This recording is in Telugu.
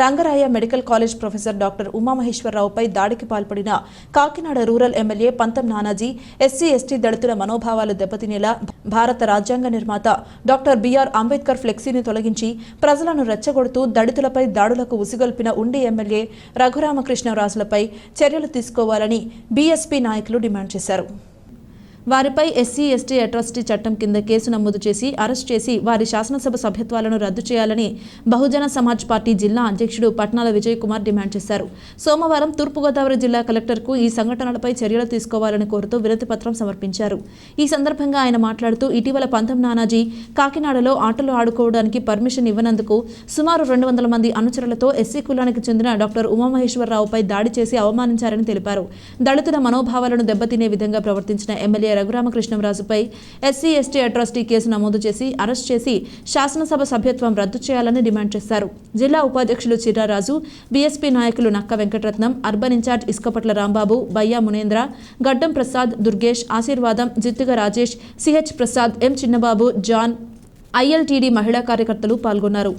Rangaraya medical college professor doctor ఉమామహేశ్వరరావుపై దాడికి పాల్పడిన కాకినాడ రూరల్ ఎమ్మెల్యే పంతం నానాజీ ఎస్సీ ఎస్టీ దళితుల మనోభావాలు దెబ్బతినేలా భారత రాజ్యాంగ నిర్మాత డాక్టర్ బిఆర్ అంబేద్కర్ ఫ్లెక్సీని తొలగించి ప్రజలను రెచ్చగొడుతూ దళితులపై దాడులకు ఉసిగొల్పిన ఉండి ఎమ్మెల్యే రఘురామకృష్ణరాజులపై చర్యలు తీసుకోవాలని బీఎస్పీ నాయకులు డిమాండ్ చేశారు. వారిపై ఎస్సీ ఎస్టీ అట్రాసిటీ చట్టం కింద కేసు నమోదు చేసి అరెస్ట్ చేసి వారి శాసనసభ సభ్యత్వాలను రద్దు చేయాలని బహుజన సమాజ్ పార్టీ జిల్లా అధ్యక్షుడు పట్నాల విజయ్ కుమార్ డిమాండ్ చేశారు. సోమవారం తూర్పుగోదావరి జిల్లా కలెక్టర్కు ఈ సంఘటనలపై చర్యలు తీసుకోవాలని కోరుతూ వినతిపత్రం సమర్పించారు. ఈ సందర్భంగా ఆయన మాట్లాడుతూ ఇటీవల పంతం నానాజీ కాకినాడలో ఆటలు ఆడుకోవడానికి పర్మిషన్ ఇవ్వనందుకు సుమారు రెండు వందల మంది అనుచరులతో ఎస్సీ కులానికి చెందిన డాక్టర్ ఉమామహేశ్వరరావుపై దాడి చేసి అవమానించారని తెలిపారు. దళితుల మనోభావాలను దెబ్బతినే విధంగా ప్రవర్తించిన ఎమ్మెల్యే రఘురామకృష్ణంరాజుపై ఎస్సీ ఎస్టీ అట్రాసిటీ కేసు నమోదు చేసి అరెస్ట్ చేసి శాసనసభ సభ్యత్వం రద్దు చేయాలని డిమాండ్ చేశారు. జిల్లా ఉపాధ్యక్షులు చిర్రారాజు బీఎస్పీ నాయకులు Nakka Venkataratnam urban in charge Isukapatla Rambabu Bayya Munendra Gaddam Prasad Durgesh Ashirvadam Jittuga Rajesh CH Prasad M Chinnababu John ILTD మహిళా కార్యకర్తలు పాల్గొన్నారు.